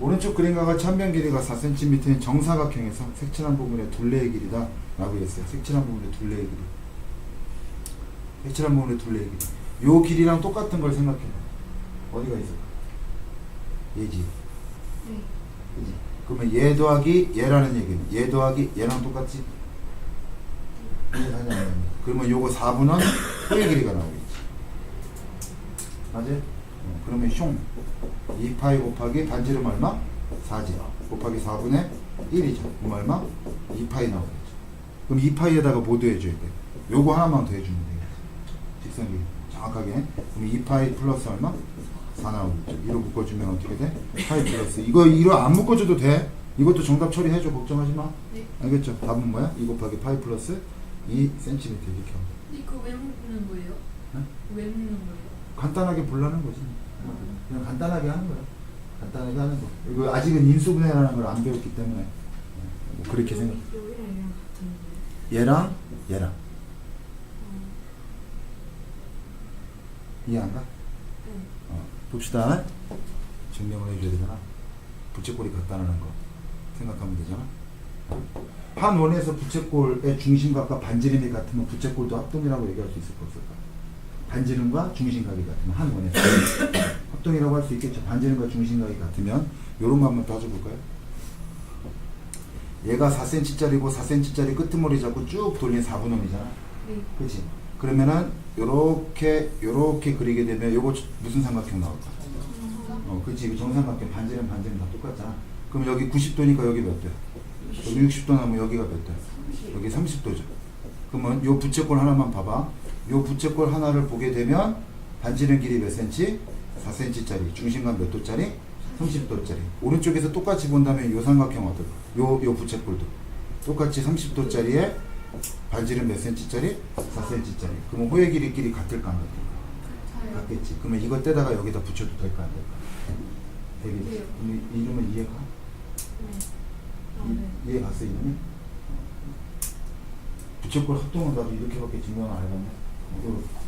오른쪽 그림과 천변 길이가 4cm인 정사각형에서 색칠한 부분의 둘레의 길이다 라고 했어요. 색칠한 부분의 둘레의 길이. 색칠한 부분의 둘레의 길이. 요 길이랑 똑같은 걸 생각해봐. 어디가 있을까? 얘지. 네. 그지? 그러면 얘 더하기 얘라는 얘기는 얘 더하기 얘랑 똑같지? 그러면 요거 4분은 호의 길이가 나오겠지. 어, 그러면 흉 2파이 곱하기 반지름 얼마? 4지 곱하기 4분의 1이죠. 그럼 얼마? 2파이 나오겠죠. 그럼 2파이에다가 뭐 더해줘야 돼? 요거 하나만 더 해주면 되겠지. 직선이 정확하게. 그럼 2파이 플러스 얼마? 4 나오겠죠. 이로 묶어주면 어떻게 돼? 파이 플러스. 이거 이로 안 묶어줘도 돼. 이것도 정답 처리해줘. 걱정하지 마. 네. 알겠죠? 답은 뭐야? 2 곱하기 파이 플러스 2cm 이렇게. 이거 왜 묶는 거예요? 간단하게 보려는 거지. 그냥 간단하게 하는 거야. 간단하게 하는 거. 이거 아직은 인수분해라는 걸 안 배웠기 때문에 뭐 그렇게 생각. 여기랑 얘랑? 얘랑 이해 안 가? 네. 어, 봅시다. 증명을 해줘야 되잖아. 부채꼴이 같다는 거 생각하면 되잖아. 한 원에서 부채꼴의 중심각과 반지름이 같으면 부채꼴도 합동이라고 얘기할 수 있을 거 없을까? 반지름과 중심각이 같으면 한 원에서 합동이라고 할 수 있겠죠. 반지름과 중심각이 같으면 요런 거 한번 따져볼까요? 얘가 4cm짜리고 4cm짜리 끄트머리 잡고 쭉 돌린 4분음이잖아. 네. 그렇지? 그러면은 요렇게 요렇게 그리게 되면 요거 무슨 삼각형 나올까? 어, 그렇지. 그 정삼각형 반지름 반지름 다 똑같잖아. 그럼 여기 90도니까 여기 몇 도야? 여기 60도 나면 여기가 몇 도야? 여기 30도죠. 그러면 요 부채꼴 하나만 봐봐. 요 부채꼴 하나를 보게 되면 반지름 길이 몇 cm? 4cm짜리. 중심감 몇 도짜리? 30도짜리. 오른쪽에서 똑같이 본다면 요 삼각형 어떨까? 요, 요 부채꼴도. 똑같이 30도짜리에 반지름 몇 cm짜리? 4cm짜리. 그러면 호의 길이끼리 같을까 안 같을까? 같겠지. 그러면 이것 떼다가 여기다 붙여도 될까 안 될까? 되겠지. 그럼 이- 이름은 이해가? 네. 아, 네. 이- 이해 갔어 이름이? 부채꼴 합동은 나도 이렇게밖에 증명 안 해봤네. 요